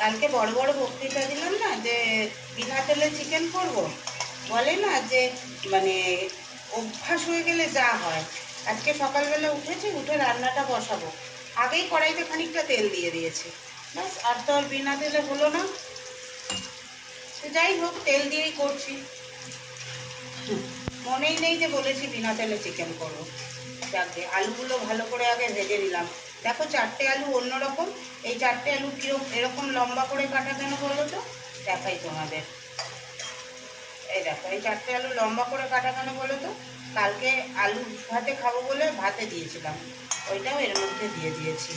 কালকে বড় বড় বক্তৃতা দিলাম না যে বিনা তেলে চিকেন করব। বলে না যে মানে অভ্যাস হয়ে গেলে যা হয়। আজকে সকালবেলা উঠেছি, উঠে রান্নাটা বসাবো। আগেই কড়াইতে খানিকটা তেল দিয়ে দিয়েছি। ব্যাস, আর তো আর বিনা তেলে হলো না। যাই হোক, তেল দিয়েই করছি। মনেই নেই যে বলেছি বিনা তেলে চিকেন করব। যাকে আলুগুলো ভালো করে আগে ভেজে নিলাম। দেখো চারটে আলু অন্যরকম। এই চারটে আলু কীরকম এরকম লম্বা করে কাটা কেন বলো তো? দেখাই তোমাদের। এই দেখো, এই চারটে আলু লম্বা করে কাটা কেন বলো তো? কালকে আলু ভাতে খাব বলে ভাতে দিয়েছিলাম। ওইটাও এর মধ্যে দিয়ে দিয়েছি।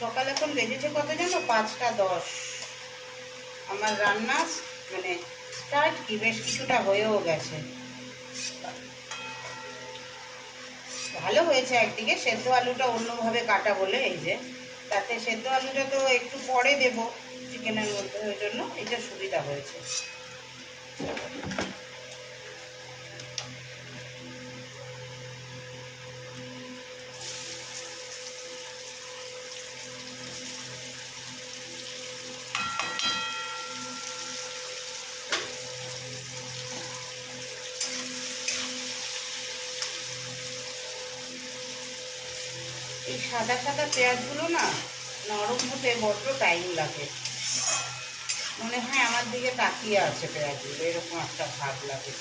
সকাল এখন বেজেছে কত জানো? পাঁচটা দশ। আমার রান্না মানে স্টার্ট কি? বেশ কিছুটা হয়েও গেছে। ভালো হয়েছে একদিকে, সেদ্ধ আলুটা অন্যভাবে কাটা বলে এই যে। তাতে সেদ্ধ আলুটা তো একটু পরে দেব চিকেনের মধ্যে, ওই জন্য এটা সুবিধা হয়েছে। সাদা সাদা পেঁয়াজগুলো না নরম হতে বড্ড টাইম লাগে। মনে হয় আমার দিকে তাকিয়ে আছে পেঁয়াজগুলো, এরকম একটা ভাব লাগে।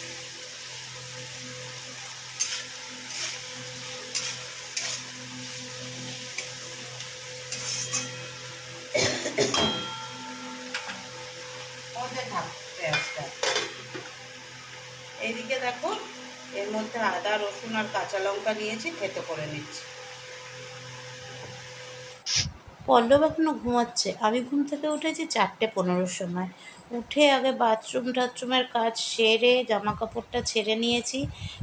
এইদিকে দেখো, এর মধ্যে আদা, রসুন আর কাঁচা লঙ্কা নিয়েছি, থেতো করে নিচ্ছি। পল্লব এখনও ঘুমাচ্ছে। আমি ঘুম থেকে উঠেছি চারটে পনেরোর সময়। উঠে আগে বাথরুম টাথরুমের কাজ সেরে জামা কাপড়টা ছেড়ে নিয়েছি।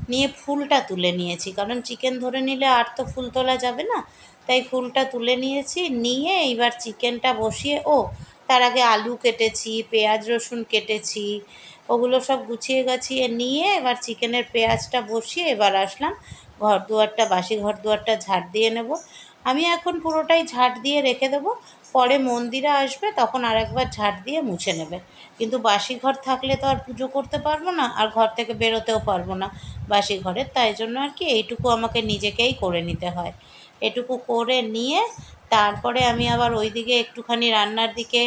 নিয়ে ফুলটা তুলে নিয়েছি। কারণ চিকেন ধরে নিলে আর তো ফুল তোলা যাবে না। তাই ফুলটা তুলে নিয়েছি। নিয়ে এইবার চিকেনটা বসিয়ে, ও, তার আগে আলু কেটেছি, পেঁয়াজ, রসুন কেটেছি, ওগুলো সব গুছিয়ে গাছিয়ে নিয়ে এবার চিকেনের পেঁয়াজটা বসিয়ে এবার আসলাম ঘর দুয়ারটা বাসি ঘর দুয়ারটা ঝাড় দিয়ে নেব। আমি এখন পুরোটাই ঝাড় দিয়ে রেখে দেবো। পরে মন্দিরে আসবে, তখন আরেকবার ঝাড় দিয়ে মুছে নেবে। কিন্তু বাসি ঘর থাকলে তো আর পুজো করতে পারব না, আর ঘর থেকে বেরোতেও পারব না বাসি ঘরের তাই জন্য আর কি এইটুকু আমাকে নিজেকেই করে নিতে হয়। এটুকু করে নিয়ে তারপরে আমি আবার ওইদিকে একটুখানি রান্নার দিকে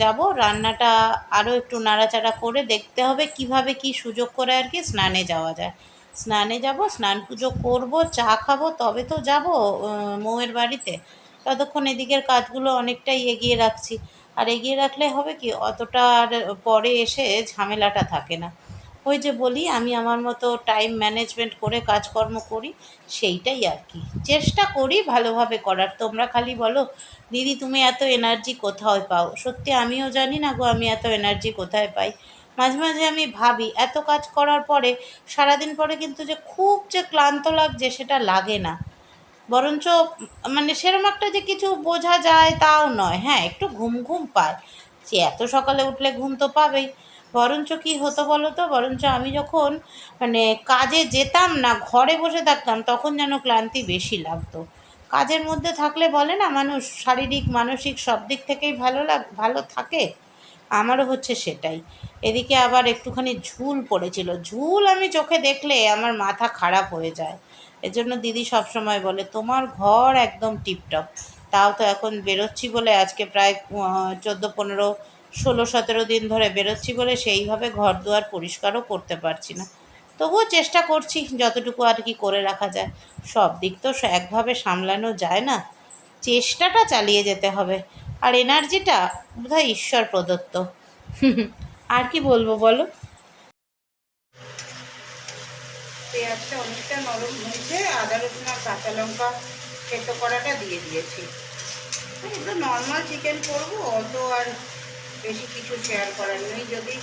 যাব। রান্নাটা আরও একটু নাড়াচাড়া করে দেখতে হবে কীভাবে কি সুযোগ করে আর কি স্নানে যাওয়া যায়। স্নানে যাব, স্নান পুজো করব, চা খাব, তবে তো যাব মৌয়ের বাড়িতে। ততক্ষণ এদিকের কাজগুলো অনেকটাই এগিয়ে রাখছি। আর এগিয়ে রাখলে হবে কি, অতটা আর পরে এসে ঝামেলাটা থাকে না। ওই যে বলি, আমি আমার মতো টাইম ম্যানেজমেন্ট করে কাজকর্ম করি, সেইটাই আর কি। চেষ্টা করি ভালোভাবে করার। তোমরা খালি বলো, দিদি, তুমি এত এনার্জি কোথায় পাও? সত্যি, আমিও জানি না গো, আমি এত এনার্জি কোথায় পাই। মাঝে মাঝে আমি ভাবি, এত কাজ করার পরে, সারাদিন পরে কিন্তু যে খুব যে ক্লান্ত লাগছে সেটা লাগে না। বরঞ্চ মানে সেরম একটা যে কিছু বোঝা যায় তাও নয়। হ্যাঁ একটু ঘুম ঘুম পায়। যে এত সকালে উঠলে ঘুম তো পাবেই। বরঞ্চ কী হতো বলো তো? বরঞ্চ আমি যখন মানে কাজে যেতাম না, ঘরে বসে থাকতাম, তখন যেন ক্লান্তি বেশি লাগতো। কাজের মধ্যে থাকলে বলে না, মানুষ শারীরিক, মানসিক সব দিক থেকেই ভালো লাগ, ভালো থাকে। আমারও হচ্ছে সেটাই। এদিকে আবার একটুখানি ঝুল পড়েছিল। ঝুল আমি চোখে দেখলে আমার মাথা খারাপ হয়ে যায়। এজন্য দিদি সব সময় বলে, তোমার ঘর একদম টিপটপ। তাও তো এখন বেরোচ্ছি বলে আজকে প্রায় চোদ্দ, পনেরো, ষোলো, সতেরো দিন ধরে বেরোচ্ছি বলে সেইভাবে ঘর দুয়ার পরিষ্কারও করতে পারছি না। তবুও চেষ্টা করছি যতটুকু আর কি করে রাখা যায়। সব দিক তো একভাবে সামলানো যায় না। চেষ্টাটা চালিয়ে যেতে হবে। আর এনার্জিটা বোধহয় ঈশ্বর প্রদত্ত। আর কি বলব বলো? পেঁয়াজটা অনেকটা নরম হয়েছে, আদা রসুন আর কাঁচা লঙ্কা সেদ্ধ করাটা দিয়ে দিয়েছি। এগুলো নর্মাল চিকেন করব, অত আর বেশি কিছু শেয়ার করার নেই। যদি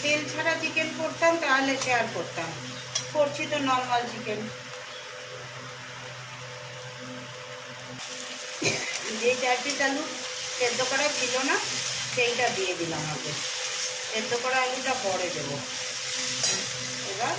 তেল ছাড়া চিকেন করতাম, তাহলে শেয়ার করতাম। করছি তো নর্মাল চিকেন যে চার পিস সেদ্ধ করা ছিল না সেইটা দিয়ে দিলাম আগে। সেদ্ধ করা আলুটা পরে দেবো। এবার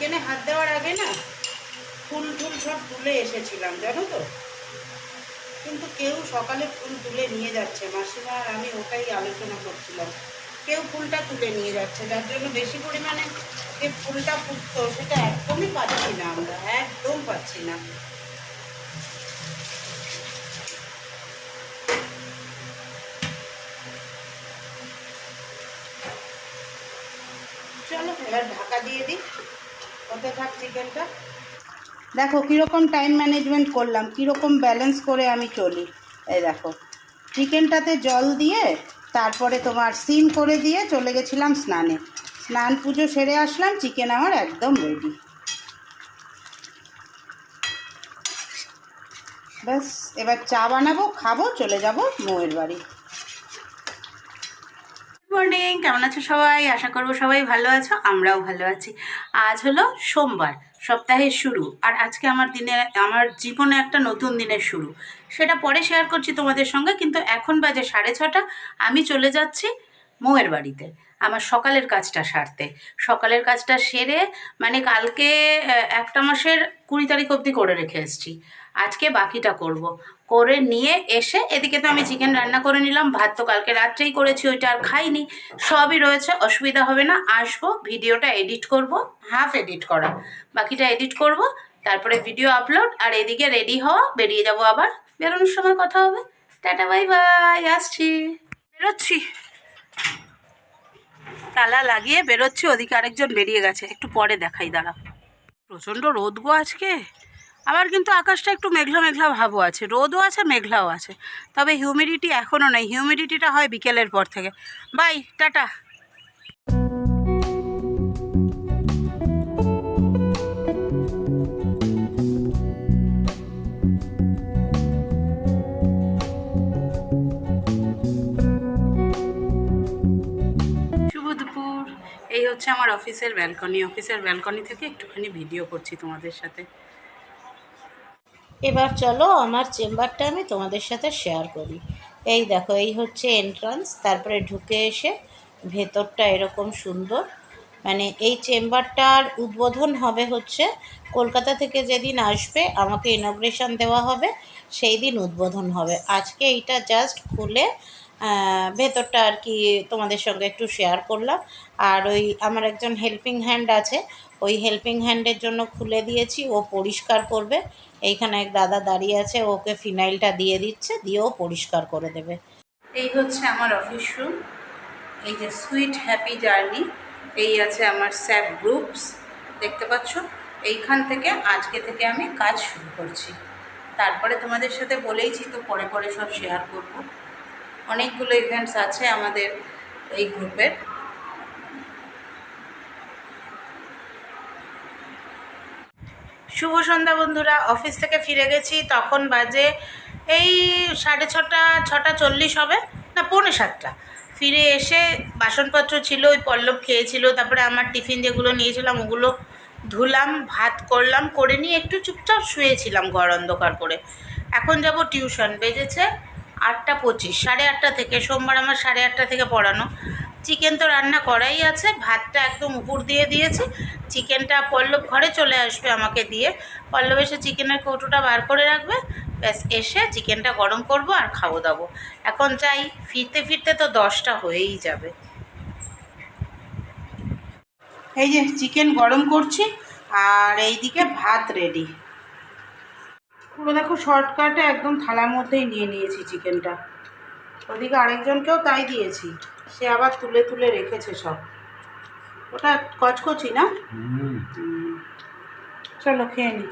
চিকেনে হাত দেওয়ার আগে না ফুল টুল সব তুলে এসেছিলাম, জানো তো? কিন্তু কেউ সকালে ফুল তুলে নিয়ে যাচ্ছে। মাসিমা আর আমি ওটাই আলোচনা করছিলাম। কেউ ফুলটা তুলে নিয়ে যাচ্ছে, যার জন্য বেশি পরিমাণে যে ফুলটা ফুটতো সেটা একদমই পাচ্ছি না আমরা, একদম পাচ্ছি না। চলো, এবার ঢাকা দিয়ে দিই। কত থাক চিকেনটা দেখো, কীরকম টাইম ম্যানেজমেন্ট করলাম, কীরকম ব্যালেন্স করে আমি চলি। এই দেখো চিকেনটাতে জল দিয়ে, তারপরে তোমার সিম করে দিয়ে চলে গেছিলাম স্নানে। স্নান পুজো সেরে আসলাম চিকেন আমার একদম রেডি ব্যাস, এবার চা বানাবো, খাব, চলে যাব মৌয়ের বাড়ি। মর্নিং কেমন আছো সবাই? আশা করব সবাই ভালো আছো, আমরাও ভালো আছি। আজ হলো সোমবার সপ্তাহের শুরু। আর আজকে আমার দিনে, আমার জীবনে একটা নতুন দিনের শুরু। সেটা পরে শেয়ার করছি তোমাদের সঙ্গে, কিন্তু এখন বাজে সাড়ে ছটা। আমি চলে যাচ্ছি মৌয়ের বাড়িতে, আমার সকালের কাজটা সারতে। সকালের কাজটা সেরে মানে কালকে একটা মাসের কুড়ি তারিখ অবধি করে রেখে এসেছি। আজকে বাকিটা করব। করে নিয়ে এসে এদিকে তো আমি চিকেন রান্না করে নিলাম। ভাত তো কালকে রাত্রেই করেছি, ওইটা আর খাইনি। সবই রয়েছে, অসুবিধা হবে না। আসব, ভিডিওটা এডিট করব হাফ এডিট করা। বাকিটা এডিট করব, তারপরে ভিডিও আপলোড আর এদিকে রেডি হওয়া, বেরিয়ে যাব আবার। বেরোনোর সময় কথা হবে। টাটা বাই বাই আসছি। বেরোচ্ছি। তালা লাগিয়ে বেরোচ্ছি, ওদিকে আরেকজন বেরিয়ে গেছে। একটু পরে দেখাই দাঁড়া প্রচণ্ড রোদ গো আজকে। আবার কিন্তু আকাশটা একটু মেঘলা মেঘলা ভাবও আছে, রোদও আছে, মেঘলাও আছে। তবে হিউমিডিটি এখনও নেই হিউমিডিটিটা হয় বিকেলের পর থেকে। বাই টাটা। এই হচ্ছে আমার অফিসের ব্যালকনি অফিসের ব্যালকনি থেকে একটুখানি ভিডিও করছি তোমাদের সাথে। এবার চলো আমার চেম্বারটা আমি তোমাদের সাথে শেয়ার করি। এই দেখো, এই হচ্ছে এন্ট্রান্স তারপরে ঢুকে এসে ভেতরটা এরকম সুন্দর। মানে এই চেম্বারটার উদ্বোধন হবে হচ্ছে কলকাতা থেকে যেদিন আসবে, আমাকে ইনগ্রেশন দেওয়া হবে, সেই দিন উদ্বোধন হবে। আজকে এইটা জাস্ট খুলে ভেতরটা আর কি তোমাদের সঙ্গে একটু শেয়ার করলাম। আর ওই আমার একজন হেল্পিং হ্যান্ড আছে, ওই হেল্পিং হ্যান্ডের জন্য খুলে দিয়েছি, ও পরিষ্কার করবে। এইখানে এক দাদা দাঁড়িয়ে আছে, ওকে ফিনাইলটা দিয়ে দিচ্ছে দিয়ে ও পরিষ্কার করে দেবে। এই হচ্ছে আমার অফিস রুম এই যে সুইট হ্যাপি জার্নি এই আছে আমার স্যাপ গ্রুপস দেখতে পাচ্ছ? এইখান থেকে আজকে থেকে আমি কাজ শুরু করছি। তারপরে তোমাদের সাথে বলেইছি তো, পরে পরে সব শেয়ার করব। অনেকগুলো ইভেন্টস আছে আমাদের এই গ্রুপের শুভ সন্ধ্যা বন্ধুরা, অফিস থেকে ফিরে গেছি, তখন বাজে এই সাড়ে ছটা ছটা চল্লিশ হবে, না পৌনে সাতটা। ফিরে এসে বাসনপত্র ছিল, ওই পল্লব খেয়েছিল, তারপরে আমার টিফিন যেগুলো নিয়েছিলাম ওগুলো ধুলাম, ভাত করলাম, করে নিয়ে একটু চুপচাপ শুয়েছিলাম ঘর অন্ধকার করে। এখন যাব টিউশন, বেজেছে আটটা পঁচিশ, সাড়ে আটটা থেকে, সোমবার আমার সাড়ে আটটা থেকে পড়ানো। চিকেন তো রান্না করাই আছে, ভাতটা একদম উপর দিয়ে দিয়েছি। চিকেনটা পল্লব ঘরে চলে আসবে আমাকে দিয়ে। পল্লব এসে চিকেনের কৌটোটা বার করে রাখবে। ব্যাস, এসে চিকেনটা গরম করব আর খাব দাবো। এখন যাই ফিরতে ফিরতে তো দশটা হয়েই যাবে। এই যে চিকেন গরম করছি, আর এইদিকে ভাত রেডি পুরো দেখো শর্টকাটে একদম থালার মধ্যেই নিয়ে নিয়েছি চিকেনটা ওদিকে আরেকজনকেও তাই দিয়েছি। সে আবার তুলে তুলে রেখেছে সব। ওটা কচকচি না। চলো খেয়ে নি।